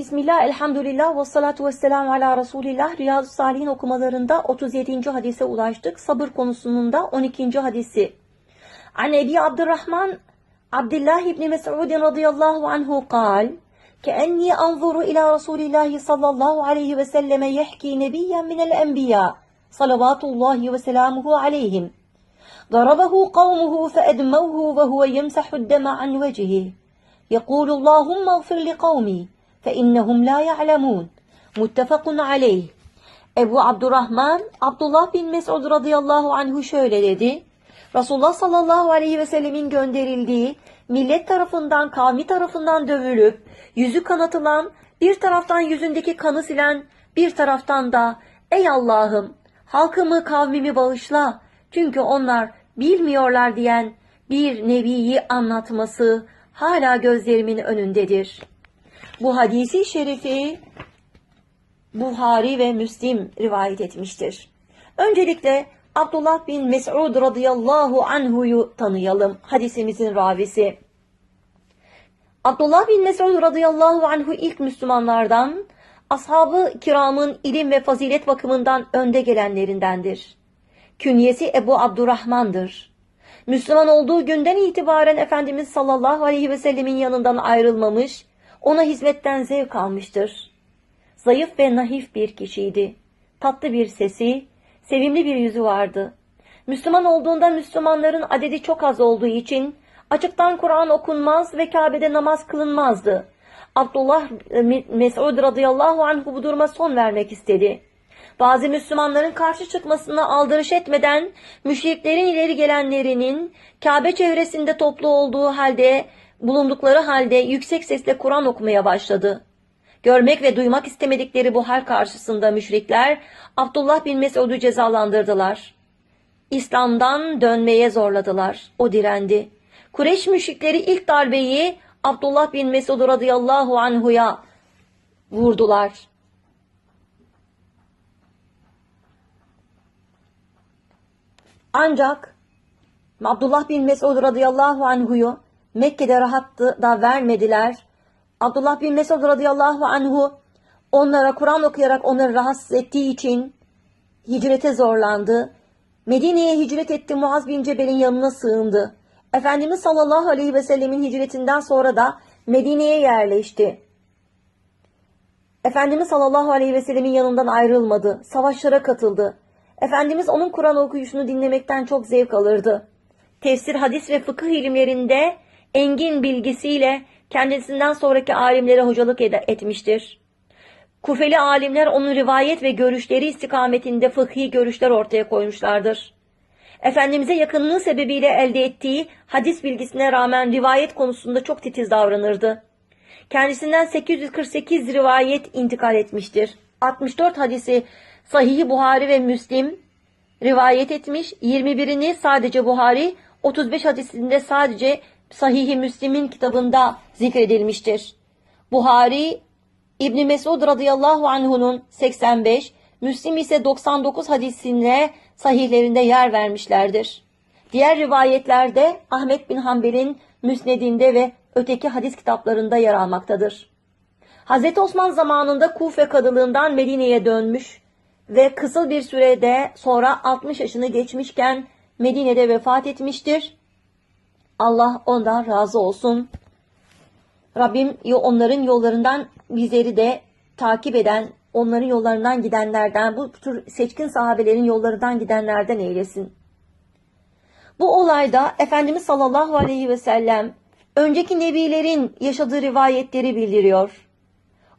بسم الله الحمد لله والصلاة والسلام على رسول الله رياض الصالحين okumalarında 37. hadise ulaştık. Sabır konusunun da 12. hadisi. عن أبي عبد الرحمن عبد الله بن مسعود رضي الله عنه قال كأني أنظر إلى رسول الله صلى الله عليه وسلم يحكي نبيا من الأنبياء صلوات الله وسلامه عليهم ضربه قومه فأدموه وهو يمسح الدم عن وجهه يقول اللهم اغفر لقومي فإنهم لا يعلمون متفق عليه Ebu Abdurrahman Abdullah bin Mesud radıyallahu anhu şöyle dedi. Resulullah sallallahu aleyhi ve sellemin gönderildiği millet tarafından kavmi tarafından dövülüp yüzü kanatılan bir taraftan yüzündeki kanı silen bir taraftan da ey Allah'ım halkımı kavmimi bağışla çünkü onlar bilmiyorlar diyen bir nebiyi anlatması hala gözlerimin önündedir. Bu hadisi şerifi Buhari ve Müslim rivayet etmiştir. Öncelikle Abdullah bin Mes'ud radıyallahu anhu'yu tanıyalım. Hadisimizin ravisi. Abdullah bin Mes'ud radıyallahu anhu ilk Müslümanlardan, ashabı kiramın ilim ve fazilet bakımından önde gelenlerindendir. Künyesi Ebu Abdurrahman'dır. Müslüman olduğu günden itibaren Efendimiz sallallahu aleyhi ve sellemin yanından ayrılmamış, ona hizmetten zevk almıştır. Zayıf ve nahif bir kişiydi. Tatlı bir sesi, sevimli bir yüzü vardı. Müslüman olduğunda Müslümanların adedi çok az olduğu için açıktan Kur'an okunmaz ve Kabe'de namaz kılınmazdı. Abdullah Mes'ud radıyallahu anh bu duruma son vermek istedi. Bazı Müslümanların karşı çıkmasına aldırış etmeden müşriklerin ileri gelenlerinin Kabe çevresinde toplu olduğu halde bulundukları halde yüksek sesle Kur'an okumaya başladı. Görmek ve duymak istemedikleri bu hal karşısında müşrikler Abdullah bin Mesud'u cezalandırdılar. İslam'dan dönmeye zorladılar. O direndi. Kureyş müşrikleri ilk darbeyi Abdullah bin Mesud radıyallahu anhuya vurdular. Ancak Abdullah bin Mesud radıyallahu anhuyu Mekke'de rahattı da vermediler. Abdullah bin Mesud radıyallahu anhu onlara Kur'an okuyarak onları rahatsız ettiği için hicrete zorlandı. Medine'ye hicret etti Muaz bin Cebel'in yanına sığındı. Efendimiz sallallahu aleyhi ve sellemin hicretinden sonra da Medine'ye yerleşti. Efendimiz sallallahu aleyhi ve sellemin yanından ayrılmadı. Savaşlara katıldı. Efendimiz onun Kur'an okuyuşunu dinlemekten çok zevk alırdı. Tefsir, hadis ve fıkıh ilimlerinde engin bilgisiyle kendisinden sonraki alimlere hocalık etmiştir. Kufeli alimler onun rivayet ve görüşleri istikametinde fıkhi görüşler ortaya koymuşlardır. Efendimiz'e yakınlığı sebebiyle elde ettiği hadis bilgisine rağmen rivayet konusunda çok titiz davranırdı. Kendisinden 848 rivayet intikal etmiştir. 64 hadisi Sahih Buhari ve Müslim rivayet etmiş. 21'ini sadece Buhari, 35 hadisinde sadece Sahih-i Müslim'in kitabında zikredilmiştir. Buhari İbn Mesud radıyallahu anhu'nun 85, Müslim ise 99 hadisine sahihlerinde yer vermişlerdir. Diğer rivayetlerde Ahmet bin Hanbel'in Müsnedinde ve öteki hadis kitaplarında yer almaktadır. Hz. Osman zamanında Kufe kadılığından Medine'ye dönmüş ve kısa bir sürede sonra 60 yaşını geçmişken Medine'de vefat etmiştir. Allah ondan razı olsun. Rabbim onların yollarından bizleri de takip eden, onların yollarından gidenlerden, bu tür seçkin sahabelerin yollarından gidenlerden eylesin. Bu olayda Efendimiz sallallahu aleyhi ve sellem önceki nebilerin yaşadığı rivayetleri bildiriyor.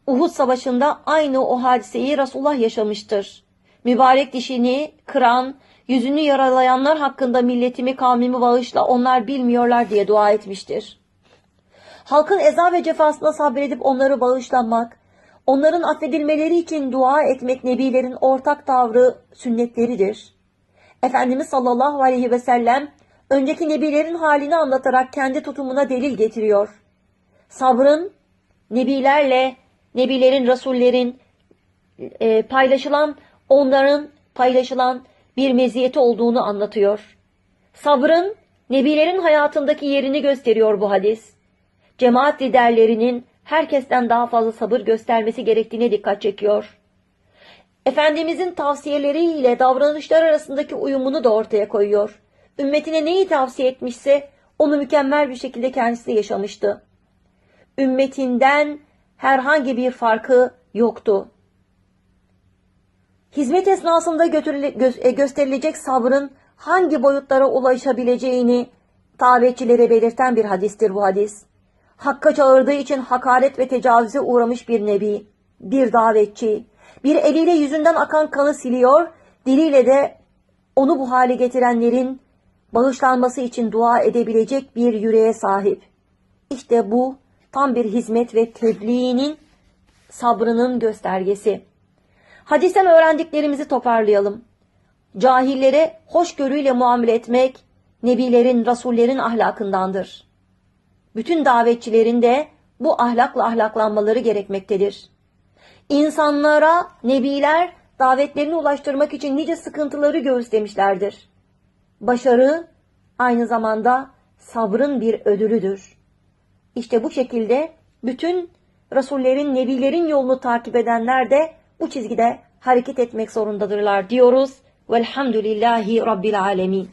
Uhud savaşında aynı o hadiseyi Resulullah yaşamıştır. Mübarek dişini kıran, yüzünü yaralayanlar hakkında milletimi kavmimi bağışla onlar bilmiyorlar diye dua etmiştir. Halkın eza ve cefasına sabredip onları bağışlanmak, onların affedilmeleri için dua etmek nebilerin ortak tavrı sünnetleridir. Efendimiz sallallahu aleyhi ve sellem önceki nebilerin halini anlatarak kendi tutumuna delil getiriyor. Sabrın nebilerle, nebilerin, rasullerin e, paylaşılan, onların paylaşılan bir meziyeti olduğunu anlatıyor. Sabrın nebilerin hayatındaki yerini gösteriyor bu hadis. Cemaat liderlerinin herkesten daha fazla sabır göstermesi gerektiğine dikkat çekiyor. Efendimizin tavsiyeleriyle davranışlar arasındaki uyumunu da ortaya koyuyor. Ümmetine neyi tavsiye etmişse onu mükemmel bir şekilde kendisi yaşamıştı. Ümmetinden herhangi bir farkı yoktu. Hizmet esnasında e, gösterilecek sabrın hangi boyutlara ulaşabileceğini davetçilere belirten bir hadistir bu hadis. Hakka çağırdığı için hakaret ve tecavüze uğramış bir nebi, bir davetçi, bir eliyle yüzünden akan kanı siliyor, diliyle de onu bu hale getirenlerin bağışlanması için dua edebilecek bir yüreğe sahip. İşte bu tam bir hizmet ve tebliğinin sabrının göstergesi. Hadisten öğrendiklerimizi toparlayalım. Cahillere hoşgörüyle muamele etmek, nebilerin, rasullerin ahlakındandır. Bütün davetçilerin de bu ahlakla ahlaklanmaları gerekmektedir. İnsanlara nebiler davetlerini ulaştırmak için nice sıkıntıları göğüslemişlerdir. Başarı aynı zamanda sabrın bir ödülüdür. İşte bu şekilde bütün Rasullerin, Nebilerin yolunu takip edenler de bu çizgide hareket etmek zorundadırlar diyoruz. Velhamdülillahi Rabbil Alemin.